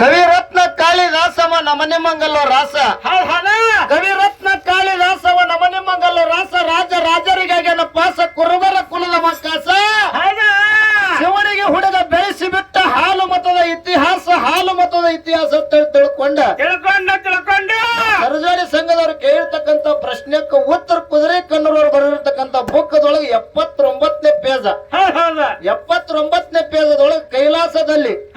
ಕವಿರತ್ನ ಕಾಳಿದಾಸವ ನಮನೆ ಮಂಗಲ್ಲೋ ರಾಸ. ಕವಿರತ್ನ ಕಾಳಿದಾಸವ ನಮನೆ ಮಂಗಲ್ಲೋ ರಾಸ. ರಾಜ ರಾಜರಿಗಾಗ್ಯಾನ ಪಾಸ ಕುರುಬರ ಕುಲದ ಮಕ್ಕಾಸ ಶಿವನಿಗೆ ಹುಡುಗ ಬೆಳೆಸಿ ಬಿಟ್ಟ ಹಾಲು ಮತದ ಇತಿಹಾಸ ಹಾಲು ಮತದ ಇತಿಹಾಸ ತಿಳ್ಕೊಂಡ. ತಿಳ್ಕೊಂಡ ತಿಳ್ಕೊಂಡ. ಸರಜಾಡಿ ಸಂಘದವ್ರು ಕೇಳಿರ್ತಕ್ಕಂತ ಪ್ರಶ್ನೆಕ್ಕೆ ಉತ್ತರ ಕುದುರೆ ಕನ್ನಡವರು ಬರೆದಿರ್ತಕ್ಕಂತ ಬುಕ್ಕದೊಳಗೆ ಎಪ್ಪತ್ತೊಂಬತ್ತನೇ ಪೇಜ. ಎಪ್ಪತ್ತೊಂಬತ್ತನೇ ಪೇಜದೊಳಗೆ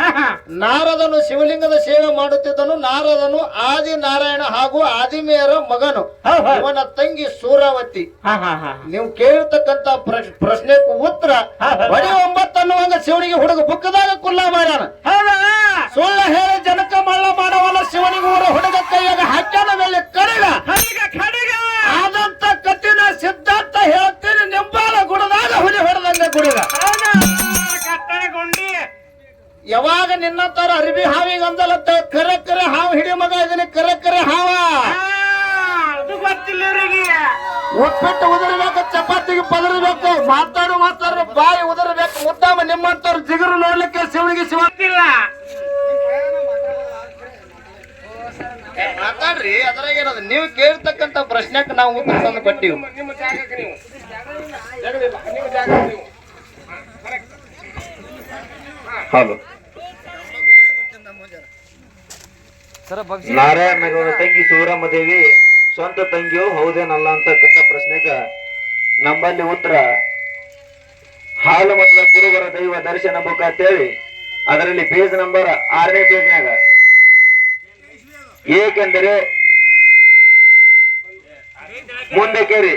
ಹಾ. ನಾರದನು ಶಿವಲಿಂಗದ ಸೇವೆ ಮಾಡುತ್ತಿದ್ದನು. ನಾರದನು ಆದಿ ನಾರಾಯಣ ಹಾಗೂ ಆದಿಮೇಯರ ಮಗನು. ಅವನ ತಂಗಿ ಸೂರಾವತಿ. ನೀವು ಕೇಳಿರ್ತಕ್ಕಂತ ಪ್ರಶ್- ಪ್ರಶ್ನೆಗೆ ಉತ್ತರ. ಬಡಿ ಒಂಬತ್ತು ಅನ್ನುವಂಗ ಶಿವನಿಗೆ ಹುಡುಗ ಬುಕ್ಕದಾಗ ಕುಲ್ಲ ಮಾಡ್ಯಾನ ಸುಳ್ಳ ಹೇಳಿ ಜನಕ ಮಳ್ಳ ಮಾಡವಲ್ಲ ಶಿವನಿಗೆ ಹುಡುಗ ಕೈಯಾಗ ಹಾಕ್ಯಾನ ಮೇಲೆ ಕರಗ. ಇದನ್ನ ಕರೆ ಕರೆ ಹಾವ ಅದು ಗೊತ್ತಿಲ್ಲ ಇವ್ರಿಗೆ. ಉಪ್ಪಿಟ್ಟು ಉದರ್ಬೇಕು ಚಪಾತಿಗೆ ಪದರ್ಬೇಕು ಮಾತಾಡು ಮಾತಾಡು ಬಾಯಿ ಉದರ್ಬೇಕು ಉತ್ತಮ ನಿಮ್ಮಂತವ್ರು ಜಿಗರು ನೋಡ್ಲಿಕ್ಕೆ ಶಿವನಿಗೆ ಶಿವಂತಿಲ್ಲ ಮಾತಾಡ್ರಿ ಅದ್ರಾಗ ಏನದ? ನೀವು ಕೇಳ್ತಕ್ಕಂತ ಪ್ರಶ್ನೆಕ್ಕೆ ನಾವು ಉತ್ತರ ತಂದು ಕೊಟ್ಟಿವಿ. ನಿಮ್ಮ ಜಾಗಕ್ಕೆ ನೀವು. ಜಗದಿಲ್ಲ ನಿಮ್ಮ ಜಾಗಕ್ಕೆ ನೀವು ಹೌದು ನಾರಾಯಣ ತಂಗಿ ಸೂರಮ್ಮ ದೇವಿ ಸ್ವಂತ ತಂಗಿಯೋ ಹೌದೇನಲ್ಲ ಅಂತಕ್ಕಂಥ ಪ್ರಶ್ನೆಗ ನಮ್ಮಲ್ಲಿ ಉತ್ತರ ಹಾಲು ಮೊದಲ ಕುರುಬರ ದೈವ ದರ್ಶನ ಬುಕ್ ಅಂತೇಳಿ ಅದರಲ್ಲಿ ಪೇಜ್ ನಂಬರ್ ಆರನೇ ಪೇಜ್ನಾಗ ಏಕೆಂದರೆ ಮುಂದೆ ಕೇಳಿ,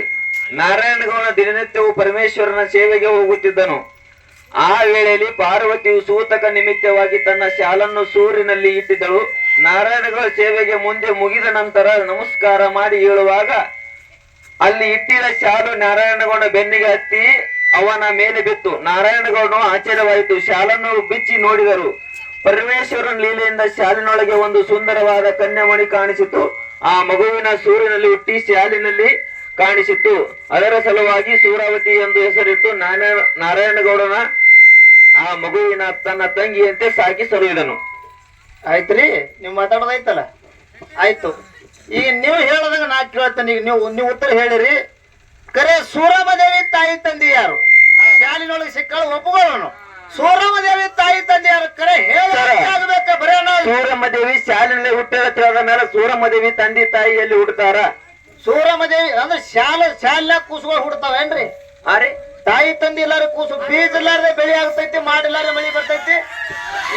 ನಾರಾಯಣಗೌಡ ದಿನನಿತ್ಯವು ಪರಮೇಶ್ವರನ ಸೇವೆಗೆ ಹೋಗುತ್ತಿದ್ದನು. ಆ ವೇಳೆಯಲ್ಲಿ ಪಾರ್ವತಿಯು ಸೂತಕ ನಿಮಿತ್ತವಾಗಿ ತನ್ನ ಶಾಲನ್ನು ಸೂರಿನಲ್ಲಿ ಇಟ್ಟಿದ್ದಳು. ನಾರಾಯಣಗೌಡ ಸೇವೆಗೆ ಮುಂದೆ ಮುಗಿದ ನಂತರ ನಮಸ್ಕಾರ ಮಾಡಿ ಹೇಳುವಾಗ, ಅಲ್ಲಿ ಇಟ್ಟಿದ ಶಾಲು ನಾರಾಯಣಗೌಡ ಬೆನ್ನಿಗೆ ಹತ್ತಿ ಅವನ ಮೇಲೆ ಬಿತ್ತು. ನಾರಾಯಣಗೌಡನು ಆಶ್ಚರ್ಯವಾಯಿತು. ಶಾಲನ್ನು ಬಿಚ್ಚಿ ನೋಡಿದರು. ಪರಮೇಶ್ವರನ ಲೀಲೆಯಿಂದ ಶಾಲಿನೊಳಗೆ ಒಂದು ಸುಂದರವಾದ ಕನ್ಯಾಮಣಿ ಕಾಣಿಸಿತು. ಆ ಮಗುವಿನ ಸೂರಿನಲ್ಲಿ ಹುಟ್ಟಿ ಶಾಲಿನಲ್ಲಿ ಕಾಣಿಸಿತ್ತು. ಅದರ ಸಲುವಾಗಿ ಸೂರಾವತಿ ಎಂದು ಹೆಸರಿಟ್ಟು ನಾರಾಯಣ, ನಾರಾಯಣಗೌಡನ ಆ ಮಗುವಿನ ತನ್ನ ತಂಗಿಯಂತೆ ಸಾಕಿ ಸಲುಹಿದನು ಆಯ್ತ್ರಿ ನೀವು ಮಾತಾಡೋದೈತಲ್ಲ ಆಯ್ತು. ಈಗ ನೀವು ಹೇಳದಂಗ ನಾ ಕೇಳ್ತೇನೆ ಈಗ ನೀವು ನೀವು ಉತ್ತರ ಹೇಳಿರಿ. ಕರೆ ಸೂರಮದೇವಿ ತಾಯಿ ತಂದೆ ಯಾರು? ಶಾಲಿನೊಳಗೆ ಸಿಕ್ಕಳು ಒಪ್ಪಿಕೊಳ್ಳೋಣ ಸೂರಮದೇವಿ ತಾಯಿ ತಂದೆ ಯಾರು? ಕರೆ ಹೇಳಬೇಕಾ ಬರೇ ನಾವು. ಸೂರಮ್ಮ ದೇವಿ ಶಾಲಿನಲ್ಲಿ ಹುಟ್ಟಿದ ಮೇಲೆ ಸೂರಮ್ಮ ದೇವಿ ತಂದೆ ತಾಯಿ ಎಲ್ಲಿ ಹುಡ್ತಾರ ಸೂರಮದೇವಿ ಅಂದ್ರೆ ಶಾಲ ಶಾಲ್ಯಾಗ ಕೂಸುಗಳು ಹುಡ್ತಾವೇನ್ರಿ ಅರೆ ತಾಯಿ ತಂದೆ ಇಲ್ಲಾರ ಕೂಸು ಬೀಜ ಇಲ್ಲಾರ್ದೆ ಬೆಳೆ ಆಗ್ತೈತಿ ಮಾಡಿಲ್ಲಾರ ಮಳಿ ಬರ್ತೈತಿ.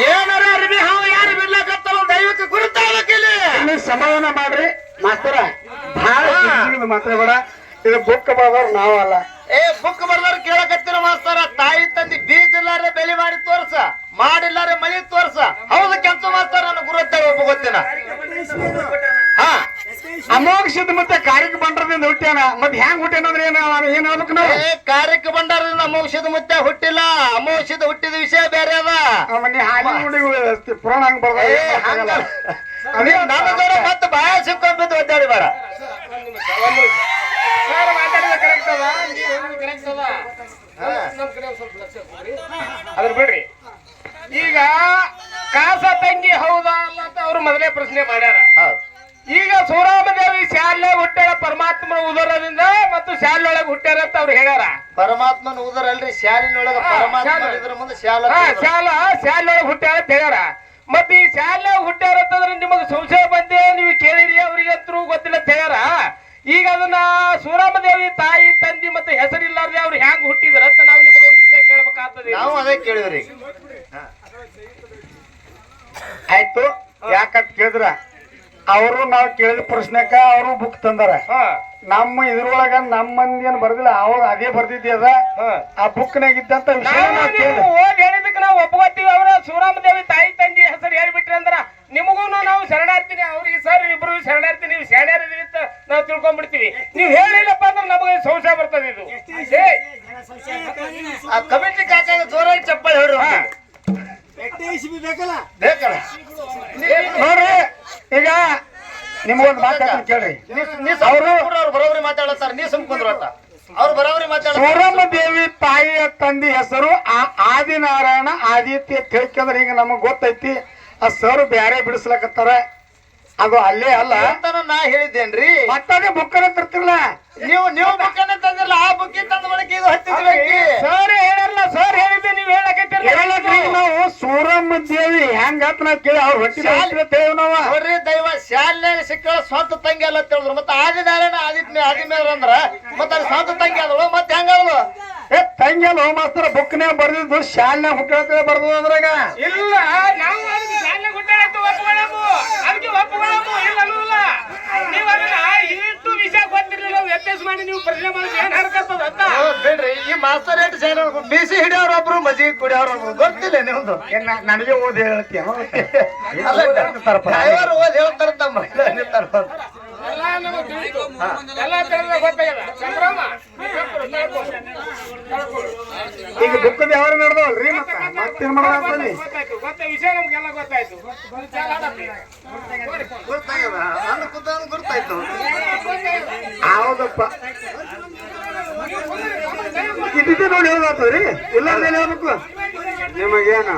ಏನಾರ ಅರ್ಬಿ ಹಾವು ಯಾರು ಬಿಡ್ಲಾಕತ್ತಲ್ಲ ದೈವಕ್ಕೆ ಗುರುತಾಗಿಲ್ಲ ಇಲ್ಲಿ. ಸಮಾಧಾನ ಮಾಡ್ರಿ. ಮಾಸ್ತರ ಭಾಳ ಬೇಡ. ಇದು ಬುಕ್ ಬರೋರು ನಾವಲ್ಲ. ಏ ಬುಕ್ ಬಂಡ್ರದಿಂದ ಮತ್ ಮತ್ತೆ ಹೆಂಗ್ ಏನ ಅಂದ್ರೆ ಏನು ಏನ್ ಹೇಳ್ಬೇಕು ನಾವು? ಏ ಕಾರ್ಯಕ್ಕೆ ಬಂಡಾರದಿಂದ ಅಮೋಷದ ಮುತ್ತೆ ಹುಟ್ಟಿಲ್ಲ. ಅಮೋಷದ ಹುಟ್ಟಿದ ವಿಷಯ ಬೇರೆ ಅದ. ನೀ ಹಾಲಿ ನುಡಿ ಪುರಾಣ ಹಂಗ್ ಬರ್ದ ನನ್ನ ಜೋಡ ಮತ್ತೆ ಬಾಯ ಸಿಕ್ಕೊಂಡ್ಬಿದ್ದು ಒದ್ದಾಡಿ ಬೇಡ. ಅದ್ರ ಬಿಡ್ರಿ. ಈಗ ಕಾಸ ತಂಗಿ ಹೌದಾ ಅಲ್ಲ ಅಂತ ಅವ್ರು ಮೊದಲೇ ಪ್ರಶ್ನೆ ಮಾಡ್ಯಾರ. ಹೌದು. ಈಗ ಸೂರಾಮದೇವಿ ಶಾಲೆ ಹುಟ್ಟಾರ ಪರಮಾತ್ಮ ಉದರದಿಂದ ಮತ್ತು ಶಾಲೆಯೊಳಗೆ ಹುಟ್ಟಾರ ಅಂತ ಅವ್ರು ಹೇಳ್ಯಾರ. ಪರಮಾತ್ಮನ ಉದರಲ್ರಿ ಶಾಲಿನೊಳಗ ಪರಮಾತ್ಮ ಶಾಲೆ. ಇದ್ರ ಮುಂದೆ ಶಾಲ ಶಾಲ ಶಾಲೆಯೊಳಗೆ ಹುಟ್ಟ್ಯಾಳ ಅಂತ ಹೇಳ್ಯಾರ. ಮತ್ತೆ ಈ ಶಾಲೆ ಹುಟ್ಟಾರ ಅಂತಂದ್ರೆ ನಿಮಗೆ ಸಂಶಯ ಬಂದೆ ನೀವು ಕೇಳಿರಿ ಅವ್ರಿಗೆ ಅಂತೂ ಗೊತ್ತಿಲ್ಲ ಅಂತ ಹೇಳ್ಯಾರ. ಈಗ ಅದನ್ನ ಸೂರಾಮದೇವಿ ತಾಯಿ ತಂದಿ ಮತ್ತೆ ಹೆಸರಿಲ್ಲಾರ್ದೆ ಅವ್ರು ಹ್ಯಾಂಗ್ ಹುಟ್ಟಿದ್ರ ಅಂತ ನಾವು ನಿಮಗೆ ಒಂದು ವಿಷಯ ಕೇಳ್ಬೇಕಾಗ್ತದೆ. ನಾವು ಅದೇ ಕೇಳಿದ್ರಿ ಆಯ್ತು ಯಾಕಂತ ಕೇಳಿದ್ರ? ಅವರು ನಾವು ಕೇಳಿದ ಪ್ರಶ್ನೆಕ ಅವರು ಬುಕ್ ತಂದಾರ. ಹಾ. ನಮ್ಮ ಇದ್ರೊಳಗ ನಮ್ಮ ಮಂದಿ ಏನ್ ಬರ್ದಿಲ್ಲ ಅವ್ರು ಅದೇ ಬರ್ದಿದ್ದೆ ಅದ. ಆ ಬುಕ್ ನಾಗ ಇದ್ದಂತ ವಿಷಯ ನಾವು ಕೇಳಿದ್ವಿ. ಹೋಗಿ ಹೇಳಿದಕ್ಕೆ ನಾವು ಒಪ್ಕೋತೀವಿ ಅವ್ರ. ಸೂರಾಮದೇವಿ ತಾಯಿ ತಂದಿ ಹೆಸರು ಹೇಳ್ಬಿಟ್ರಿ ಅಂದ್ರ ನಿಮಗೂ ನಾವು ಶರಣಾರ್ಥಿನಿ. ಅವ್ರಿಗೆ ಸರ್ ಇಬ್ರು ಶರಣಾರ್ಥಿ ನೀವು ಶರಣಾರ್ಥಿ ಅಂತ ನಾವು ತಿಳ್ಕೊಂಡ್ಬಿಡ್ತೀವಿ ನೀವು ಹೇಳಿಲ್ಲಪ್ಪ ಅಂದ್ರೆ ನಮಗೆ ಸಂಶಯ ಬರ್ತದೆ ಇದು. ಏ, ಆ ಕಮಿಟಿ ಬರೋಬ್ರಿ ಮಾತಾಡತ್ತಾರ ನೀ ಸುಮ್ಕೊಂಡ್ರ ಅಂತ ಅವ್ರು ಬರೋಬ್ರಿ ಮಾತಾಡ ಸೂರಮ್ಮ ದೇವಿ ತಾಯಿಯ ತಂದೆ ಹೆಸರು ಆ- ಆದಿನಾರಾಯಣ ಆದಿತ್ಯ ತಿಳ್ಕೊಂಡ್ರೆ ಈಗ ನಮಗ್ ಗೊತ್ತೈತಿ. ಆ ಸರ್ ಬ್ಯಾರೆ ಬಿಡಿಸ್ಲಕತ್ತಾರ. ಅದು ಅಲ್ಲೇ ಅಲ್ಲ. ಅಂತಾನು ನಾ ಹೇಳಿದ್ದೇನ್ರಿ? ಮತ್ತದೇ ಬುಕ್ಕನ ತರ್ತಿರಲ್ಲ. ನೀವು ನೀವು ಬುಕ್ಕನ ತಂದಿರಲ್ಲ ಆ ಬುಕ್ಕಿ ತಂದ ಬಳಕೆ ಇದು ಹತ್ತಿದ್ರಿ ಸರ್ ಹೇಳಲ್ಲ ಸರ್ ಹೇಳಿದ್ದೆ ನೀವ್ ಹೇಳಕತ್ತೀರಿ ನಾವು ಸೂರಮ್ಮ ದೇವಿ ಹೆಂಗ್ ನಾವು ಕೇಳಿ ಅವ್ರು ಹೊಟ್ಟಿ ನಾವು. ಅವ್ರಿ ದೈವ ಶಾಲ್ಯಾಗ ಸಿಕ್ಕ ಸ್ವಂತ ತಂಗಿ ಅಲ್ಲ ತಿಳಿದ್ರು. ಮತ್ತೆ ಆದಿದಾರನ ಆದಿತ್ ಆದಿಮೇರ ಅಂದ್ರ ಮತ್ತೆ ಅಲ್ಲಿ ಸ್ವಂತ ತಂಗಿ ಅದಳು. ಮತ್ತೆ ಹೆಂಗದಳು ಏ ತಂಗಿ ಅಲ್ಲ ಮಾಸ್ತರ ಬುಕ್ನ್ಯಾಗ ಬರ್ದಿದ್ದು ಶಾಲ್ನ್ಯಾಗ ಹುಟ್ಟಿದ ಬರ್ದು ಅದ್ರಾಗ. ಇಲ್ಲ ನಾವು ಶಾಲೆ ಗುಡ್ಡಾಡತ್ತು ಒಪ್ಕೊಳ್ಳವು ಅದಕ್ಕೆ ಒಪ್ಕೊಳ್ಳವು ಇಲ್ಲ ಅನ್ನೋಲ್ಲ ನೀವು ಅದನ್ನ ಇಷ್ಟು ವಿಷಯ ಗೊತ್ತಿರ್ಲಿಲ್ಲ ವ್ಯತ್ಯಾಸ ಮಾಡಿ ನೀವು ಪ್ರಶ್ನೆ ಮಾಡಿ ಏನ್ ಹರ್ಕತ್ತದ ಅಂತ. ಓ, ಬಿಡ್ರಿ. ಈ ಮಾಸ್ಟರ್ ಏಟ್ ಸೇರ ಬಿಸಿ ಹಿಡಿಯೋರೊಬ್ರು ಮಜಿ ಕುಡಿಯೋರೊಬ್ರು ಗೊತ್ತಿಲ್ಲ ನಿಮ್ದು. ನನಗೆ ಓದಿ ಹೇಳ್ತೀಯ? ಅಲ್ಲ ಡ್ರೈವರ್ ಓದಿ ಹೇಳ್ತಾರ ತಮ್ಮ. ಎಲ್ಲ ಗೊತ್ತಾಗಲ್ಲ. ಸಂಗ್ರಾಮ ಈಗ ದುಃಖದ ಯಾವ ನಡೆದವಲ್ರಿ ಮತ್ತೆ ಮತ್ತೇನ್ ವಿಷಯ ನಮ್ಗೆಲ್ಲ ಗೊತ್ತಾಯ್ತು ಹೌದಪ್ಪ ಇದ್ದಿದ್ದೆ ನೋಡಿ ಹೇಳ್ದಾತವ್ರಿ ಇಲ್ಲ ಮೇಲೆ ಹೇಳ್ಬೇಕು ನಿಮಗೇನು